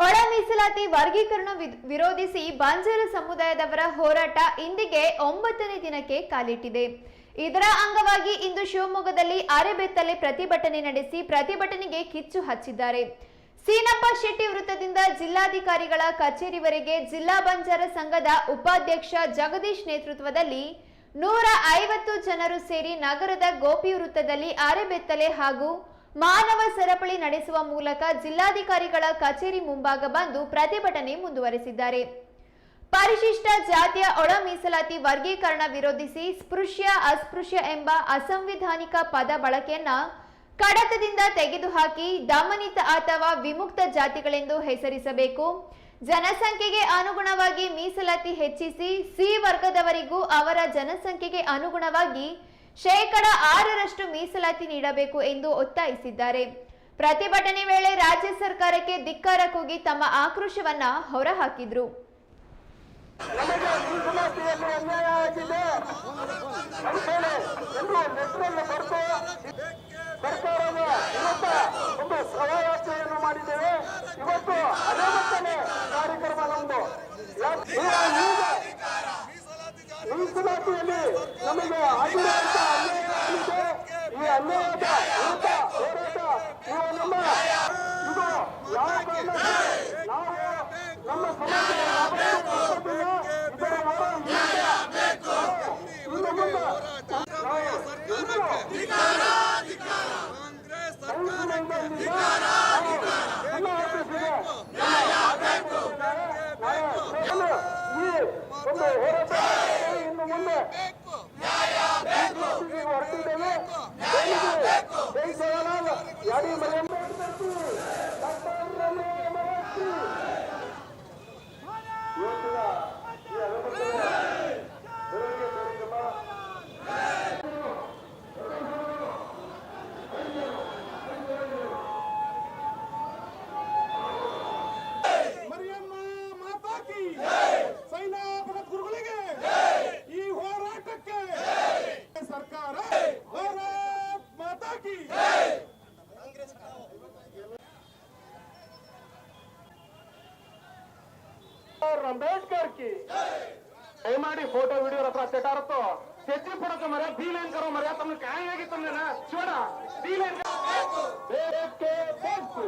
ಒಳ ಮೀಸಲಾತಿ ವರ್ಗೀಕರಣ ವಿರೋಧಿಸಿ ಬಂಜಾರ ಸಮುದಾಯದವರ ಹೋರಾಟ ಇಂದಿಗೆ ಒಂಬತ್ತನೇ ದಿನಕ್ಕೆ ಕಾಲಿಟ್ಟಿದೆ. ಇದರ ಅಂಗವಾಗಿ ಇಂದು ಶಿವಮೊಗ್ಗದಲ್ಲಿ ಅರೆಬೆತ್ತಲೆ ಪ್ರತಿಭಟನೆ ನಡೆಸಿ ಪ್ರತಿಭಟನೆಗೆ ಕಿಚ್ಚು ಹಚ್ಚಿದ್ದಾರೆ. ಸೀನಪ್ಪ ಶೆಟ್ಟಿ ವೃತ್ತದಿಂದ ಜಿಲ್ಲಾಧಿಕಾರಿಗಳ ಕಚೇರಿವರೆಗೆ ಜಿಲ್ಲಾ ಬಂಜಾರ ಸಂಘದ ಉಪಾಧ್ಯಕ್ಷ ಜಗದೀಶ್ ನೇತೃತ್ವದಲ್ಲಿ ನೂರ ಐವತ್ತು ಜನರು ಸೇರಿ ನಗರದ ಗೋಪಿ ವೃತ್ತದಲ್ಲಿ ಅರೆಬೆತ್ತಲೆ ಹಾಗೂ ಮಾನವ ಸರಪಳಿ ನಡೆಸುವ ಮೂಲಕ ಜಿಲ್ಲಾಧಿಕಾರಿಗಳ ಕಚೇರಿ ಮುಂಭಾಗ ಬಂದು ಪ್ರತಿಭಟನೆ ಮುಂದುವರೆಸಿದ್ದಾರೆ. ಪರಿಶಿಷ್ಟ ಜಾತಿಯ ಒಳ ಮೀಸಲಾತಿ ವರ್ಗೀಕರಣ ವಿರೋಧಿಸಿ ಸ್ಪೃಶ್ಯ ಅಸ್ಪೃಶ್ಯ ಎಂಬ ಅಸಂವಿಧಾನಿಕ ಪದ ಬಳಕೆಯನ್ನ ಕಡತದಿಂದ ತೆಗೆದುಹಾಕಿ ದಮನಿತ ಅಥವಾ ವಿಮುಕ್ತ ಜಾತಿಗಳೆಂದು ಹೆಸರಿಸಬೇಕು. ಜನಸಂಖ್ಯೆಗೆ ಅನುಗುಣವಾಗಿ ಮೀಸಲಾತಿ ಹೆಚ್ಚಿಸಿ ಸಿ ವರ್ಗದವರಿಗೂ ಅವರ ಜನಸಂಖ್ಯೆಗೆ ಅನುಗುಣವಾಗಿ ಶೇಕಡ ಆರರಷ್ಟು ಮೀಸಲಾತಿ ನೀಡಬೇಕು ಎಂದು ಒತ್ತಾಯಿಸಿದ್ದಾರೆ. ಪ್ರತಿಭಟನೆ ವೇಳೆ ರಾಜ್ಯ ಸರ್ಕಾರಕ್ಕೆ ಧಿಕ್ಕಾರ ಕೂಗಿ ತಮ್ಮ ಆಕ್ರೋಶವನ್ನ ಹೊರಹಾಕಿದ್ರು. ಮಾಡಿದ್ದೇವೆ. ಇವತ್ತು ಅದೇ ಕಾರ್ಯಕ್ರಮ ಒಂದು ಹೋರಾಟ ಇನ್ನು ಮುಂದೆ ಹೊರಟಿದ್ದೇವೆ ಜೈ ಯಾಡಿ ಮರಿಯಮ್ಮ ಅಂಬೇಡ್ಕರ್ ಕಿ. ದಯಮಾಡಿ ಫೋಟೋ ವಿಡಿಯೋ ಹತ್ರ ಸೆಟಾರತ್ತೋ ಚಚ್ಚಿ ಪುಡಕ ಮರ ಬಿ ಏನ್ ಕರೋ ಮರ ತಮ್ಗೆ ಕಾಯಿ ಆಗಿ ತಂದೇನ ಚೋಡ ಕರೋ ಬೇಕು.